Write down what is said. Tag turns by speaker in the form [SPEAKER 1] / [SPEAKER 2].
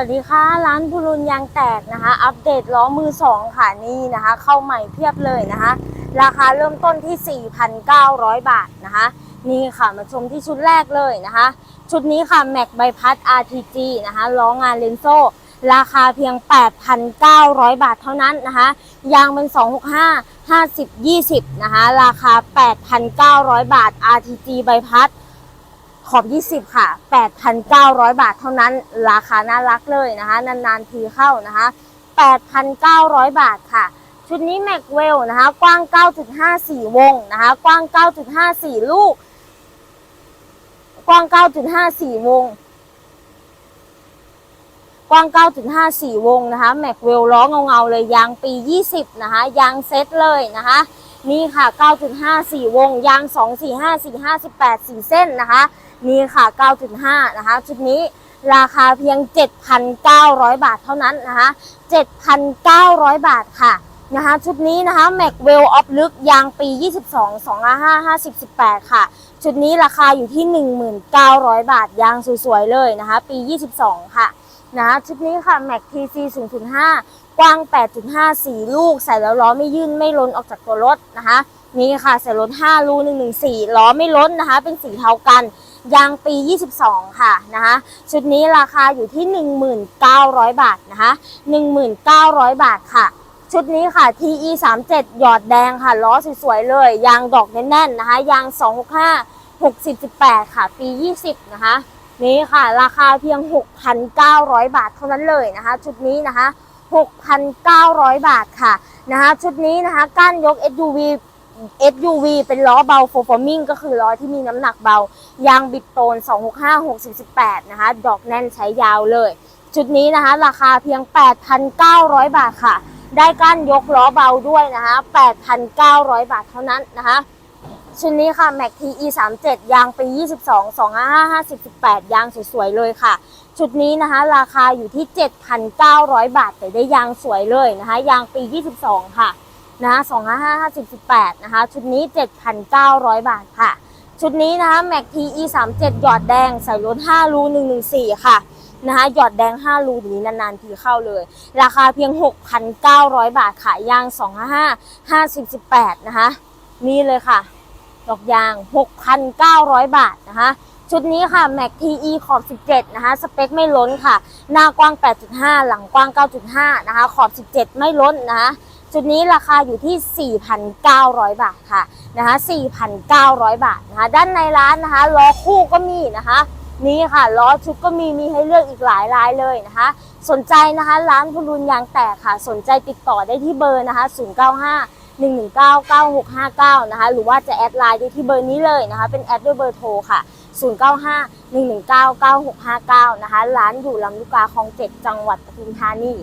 [SPEAKER 1] วัสดีค่ะ ร้านบุรุนยางแตกนะคะ อัปเดตล้อมือสองค่ะนี่นะคะ เข้าใหม่เพียบเลยนะคะ ราคาเริ่มต้นที่ 4,900 บาทนะคะ นี่ค่ะมาชมที่ชุดแรกเลยนะคะ ชุดนี้ค่ะแม็กใบพัด RTG นะคะล้องานเลนโซราคาเพียง 8,900 บาทเท่านั้นนะคะ ยางเป็น 265 50 20 นะคะ ราคา 8,900 บาท RTG ใบพัด ขอบ 20 ค่ะ 8,900 บาทเท่านั้น ราคาน่ารักเลยนะคะ นานๆทีเข้านะคะ 8,900 บาทค่ะ ชุดนี้แม็กเวลนะคะ กว้าง 9.54 วงนะคะ กว้าง 9.54 ลูก กว้าง 9.54 วง กว้าง 9.54 วงนะคะ แม็กเวลล้อเงาๆเลย ยางปี 20 นะคะ ยางเซ็ตเลยนะคะ นี่ค่ะ 9.54 วง ยาง 2 4 5 4 5 18 4 เส้นนะคะ นี่ค่ะ 9.5 นะคะ ชุดนี้ราคาเพียง 7,900 บาทเท่านั้นนะคะ 7,900 บาทค่ะนะคะชุดนี้นะคะแม็กเวลออฟลึกยางปี 22 255 50 18 ค่ะ ชุดนี้ราคาอยู่ที่ 1,900 บาทยางสวยๆเลยนะคะ ปี 22 ค่ะ นะชุดนี้ค่ะ Mac TC 0.5 กว้าง 8.54 ลูก ใส่แล้วล้อไม่ยื่นไม่ล้นออกจากตัวรถนะคะ นี่ค่ะ ใส่รถ5รู114 ล้อไม่ล้นนะคะ เป็นสีเทากัน ยางปี 22 ค่ะนะคะชุดนี้ราคาอยู่ที่ 1,900 บาทนะคะ19,000 บาทค่ะชุดนี้ค่ะ TE 37หยอดแดงค่ะ ล้อสวยๆเลย ยางดอกแน่นๆนะคะ ยาง 265 60 18 ค่ะ ปี 20 นะคะ นี่ค่ะ ราคาเพียง 6,900 บาทเท่านั้นเลยนะคะ ชุดนี้นะคะ 6,900 บาทค่ะนะคะชุดนี้นะคะก้านยก SUV SUV เป็นล้อเบา f o r f o r m i n g ก็คือล้อที่มีน้ำหนักเบา ยางบิดโตน 265 60 18 นะคะ ดอกแน่นใช้ยาวเลย ชุดนี้นะคะ ราคาเพียง 8,900 บาทค่ะ ได้ก้านยกล้อเบาด้วยนะคะ 8,900 บาทเท่านั้นนะคะ ชุดนี้ค่ะ Mac TE 37ยางปี 22 255 0 18 ยางสวยๆเลยค่ะ ชุดนี้นะคะ ราคาอยู่ที่ 7,900 บาท แต่ได้ยางสวยเลยนะคะ ยางปี 22 ค่ะนะ255 50 18 นะคะ ชุดนี้ 7,900 บาทค่ะ ชุดนี้นะคะ Mac TE 37หยอดแดงใส่รถ5รู114 ค่ะนะคะหยอดแดง 5 รูนี้นานๆทีเข้าเลย ราคาเพียง 6,900 บาทค่ะยาง 255 50 18 นะคะ นี่เลยค่ะ ดอกยาง 6,900 บาทนะคะ ชุดนี้ค่ะ Mac TE ขอบ 17 นะคะ สเปคไม่ล้นค่ะ หน้ากว้าง 8.5 หลังกว้าง 9.5 นะคะ ขอบ 17 ไม่ล้นนะคะชุดนี้ราคาอยู่ที่ 4,900 บาทค่ะนะคะ 4,900 บาทนะคะ ด้านในร้านนะคะล้อคู่ก็มีนะคะ นี่ค่ะล้อชุดก็มีมีให้เลือกอีกหลายรายเลยนะคะ สนใจนะคะ ร้านพลุนยางแตกค่ะ สนใจติดต่อได้ที่เบอร์นะคะ 095 1199659 นะคะ หรือว่าจะแอดไลน์ได้ที่เบอร์นี้เลยนะคะ เป็นแอดด้วยเบอร์โทรค่ะ 095 1199659 นะคะ ร้านอยู่ลำลูกกาคลองเจ็ดจังหวัดปทุมธานี